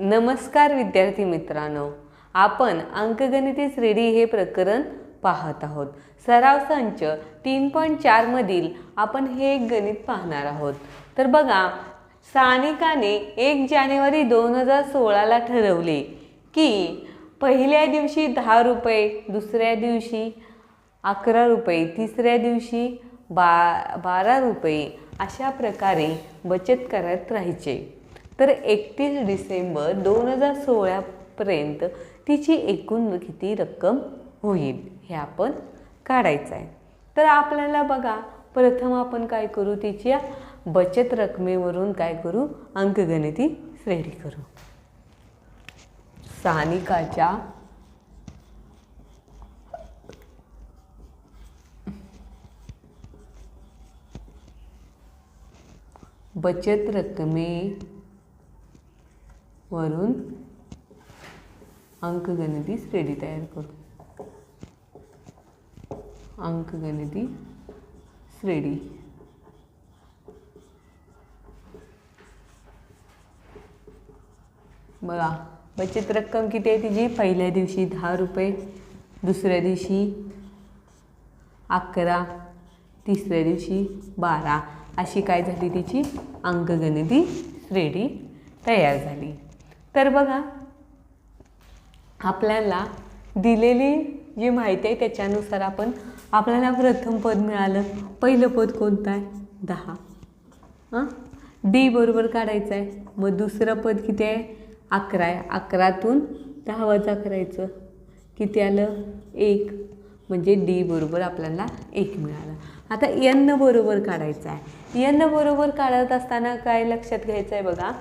नमस्कार विद्यार्थी मित्रांनो आपण अंकगणिती श्रेणी हे प्रकरण पाहत आहोत. सराव संच तीन पॉईंट चारमधील आपण हे एक गणित पाहणार आहोत. तर बघा सानिकाने एक जानेवारी दोन हजार सोळाला ठरवले की पहिल्या दिवशी दहा रुपये दुसऱ्या दिवशी अकरा रुपये तिसऱ्या दिवशी बा बारा रुपये अशा प्रकारे बचत करत राहायचे. तर एकतीस डिसेंबर दोन हजार सोळापर्यंत तिची एकूण किती रक्कम होईल हे आपण काढायचं आहे. तर आपल्याला बघा प्रथम आपण काय करू तिच्या बचत रकमेवरून काय करू अंकगणिती श्रेणी करू. सानिकाच्या बचत रकमे वरून अंकगणिती श्रेणी तयार करू. अंकगणिती श्रेणी बघा बचत रक्कम किती आहे तिची? पहिल्या दिवशी दहा रुपये दुसऱ्या दिवशी अकरा तिसऱ्या दिवशी बारा. अशी काय झाली तिची? अंकगणिती श्रेणी तयार झाली. तर बघा आपल्याला दिलेली जी माहिती आहे त्याच्यानुसार आपण आपल्याला प्रथम पद मिळालं. पहिलं पद कोणतं आहे? दहा. हां? डी बरोबर काढायचं आहे. मग दुसरं पद किती आहे? अकरा आहे. अकरातून दहा वजा करायचं. किती आलं? एक. म्हणजे डी बरोबर आपल्याला एक मिळालं. आता एन बरोबर काढायचं आहे. एन बरोबर काढत असताना काय लक्षात घ्यायचं आहे बघा?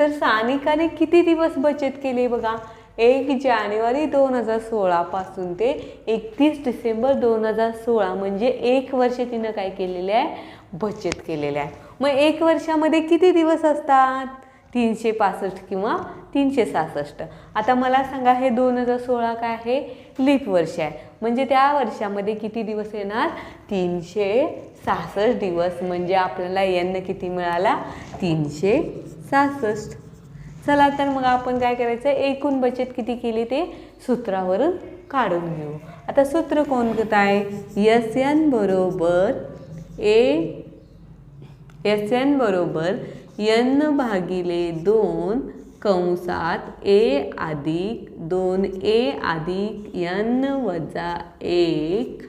तर सानिकाने किती दिवस बचत केली बघा? एक जानेवारी दोन हजार सोळापासून ते एकतीस डिसेंबर दोन हजार सोळा म्हणजे एक वर्ष तिनं काय केलेलं आहे? बचत केलेलं आहे. मग एक वर्षामध्ये किती दिवस असतात? तीनशे पासष्ट किंवा तीनशे सहासष्ट. आता मला सांगा हे दोन हजार सोळा काय आहे? लीप वर्ष आहे. म्हणजे त्या वर्षामध्ये किती दिवस येणार? तीनशे सहासष्ट दिवस. म्हणजे आपल्याला यांना किती मिळाला? तीनशे सहासष्ट चला तर मग आपण काय करायचं? एकूण बचत किती केली ते? सूत्रावरून काढून घेऊ. आता सूत्र कोणतं आहे यस एन बरोबर ए एस एन बरोबर यन भागिले दोन कंसात ए अधिक दोन ए अधिक यन वजा एक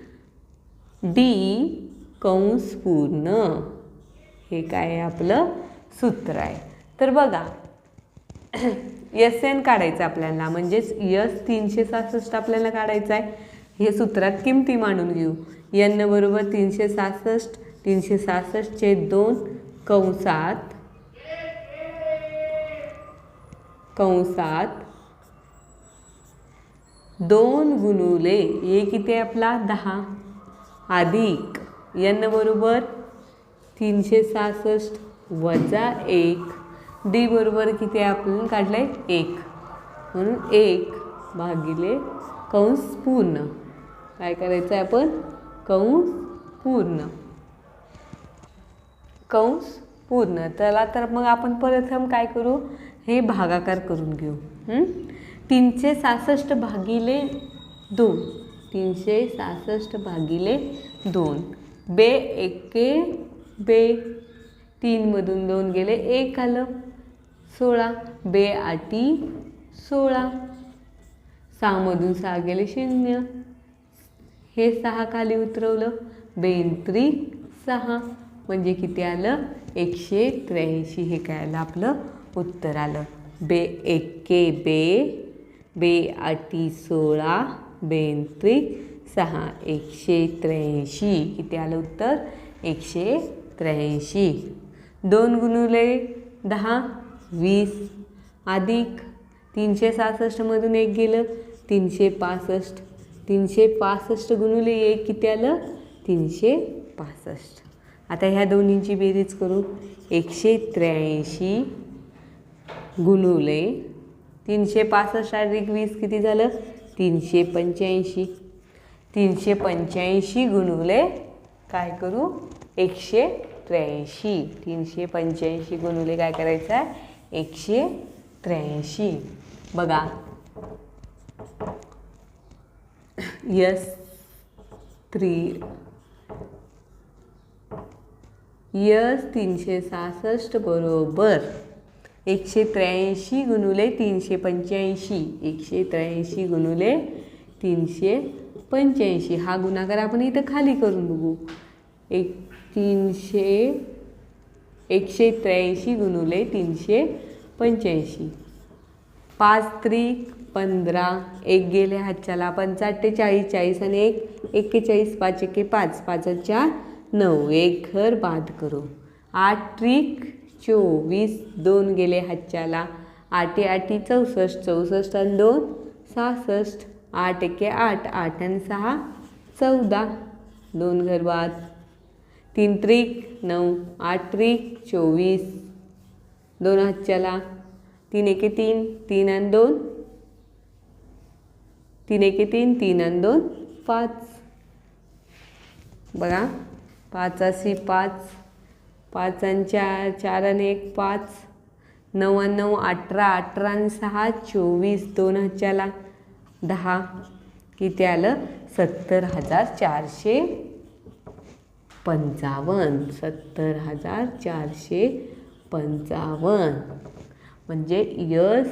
डी कंस पूर्ण. हे काय आपलं सूत्र आहे. तर बघा एस एन काढायचं आपल्याला म्हणजेच यस तीनशे सहासष्ट आपल्याला काढायचं आहे. हे सूत्रात किमती मांडून घेऊ. एन बरोबर तीनशे सहासष्ट तीनशे सहासष्टचे दोन कंसात कंसात दोन गुणुले हे किती आपला? दहा. अधिक एन बरोबर तीनशे सहासष्ट वजा एक. डी बरोबर किती आहे आपण काढलं आहे एक. म्हणून एक भागिले कंस पूर्ण. काय करायचं आहे आपण? कंस पूर्ण. कंस पूर्ण. त्याला तर मग आपण प्रथम काय करू? हे भागाकार करून घेऊ. तीनशे सहासष्ट भागिले दोन. तीनशे सहासष्ट भागिले दोन. बे एके बे तीनमधून दोन गेले एक आलं. सोळा बे आटी सोळा. सहामधून सहा गेले शून्य. हे सहा खाली उतरवलं. बेंत्री सहा. म्हणजे किती आलं? एकशे त्र्याऐंशी. हे काय आलं? आपलं उत्तर आलं. बे एके बे. बे आटी सोळा. बेंत्री सहा. एकशे त्र्याऐंशी. किती आलं उत्तर? एकशे त्र्याऐंशी. दोन गुणुले दहा. वीस अधिक तीनशे सहासष्टमधून एक गेलं तीनशे पासष्ट. तीनशे पासष्ट गुणुले एक किती आलं? तीनशे पासष्ट. आता ह्या दोन्हींची बेरीज करू एकशे त्र्याऐंशी गुणुले तीनशे पासष्ट अधिक वीस किती झालं? तीनशे पंच्याऐंशी. तीनशे पंच्याऐंशी गुणुले काय करू? एकशे त्र्याऐंशी. तीनशे पंच्याऐंशी गुणुले काय करायचं आहे? एकशे त्र्याऐंशी. बघा. यस. थ्री यस तीनशे सहासष्ट बरोबर. एकशे त्र्याऐंशी गुणुले तीनशे पंच्याऐंशी. एकशे त्र्याऐंशी गुणुले तीनशे पंच्याऐंशी. हा गुणाकार आपण इथं खाली करून बघू. एक तीनशे एकशे त्र्याऐंशी गुणुले तीनशे पंच्याऐंशी. पाच त्रिक पंधरा एक गेले हातच्याला पंचाठ्ठेचाळीस चाळीस आणि एक एक्केचाळीस पाच एके पाच पाचच्या नऊ एक घर बाद करू. आठ त्रिक चोवीस दोन गेले हातच्याला आठे आठी चौसष्ट चौसष्ट आणि दोन सहासष्ट आठ एके आठ आठ आणि सहा चौदा. दोन घर बाद. तीन त्रिक नऊ आठ त्रिक चोवीस. दोन हातच्याला. तीन एके तीन तीन आणि दोन. तीन एके तीन तीन आणि दोन पाच. बघा पाच अशी पाच. पाच आणि चार चार आणि एक पाच. नऊ आणि नऊ अठरा अठरा आणि सहा चोवीस. दोन हजारला दहा. किती आलं? सत्तर हजार चारशे पंचावन्न सत्तर हजार चारशे पंचावन्न. म्हणजे यस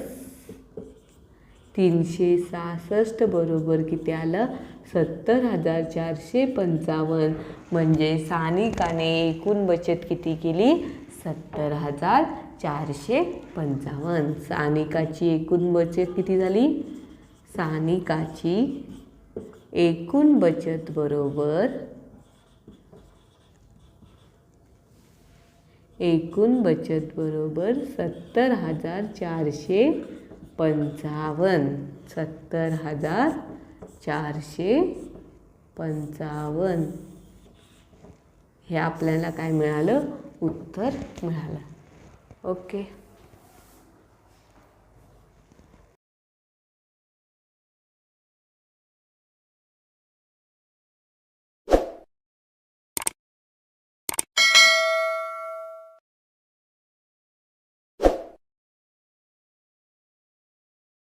तीनशे सहासष्ट बरोबर किती आलं? सत्तर हजार चारशे पंचावन्न. म्हणजे सानिकाने एकूण बचत किती केली? सत्तर हजार चारशे पंचावन्न. सानिकाची एकूण बचत किती झाली? सानिकाची एकूण बचत बरोबर एकूण बचत बरोबर सत्तर हजार चारशे पंचावन्न. सत्तर हजार चारशे पंचावन्न. हे आपल्याला काय मिळालं? उत्तर मिळालं. ओके.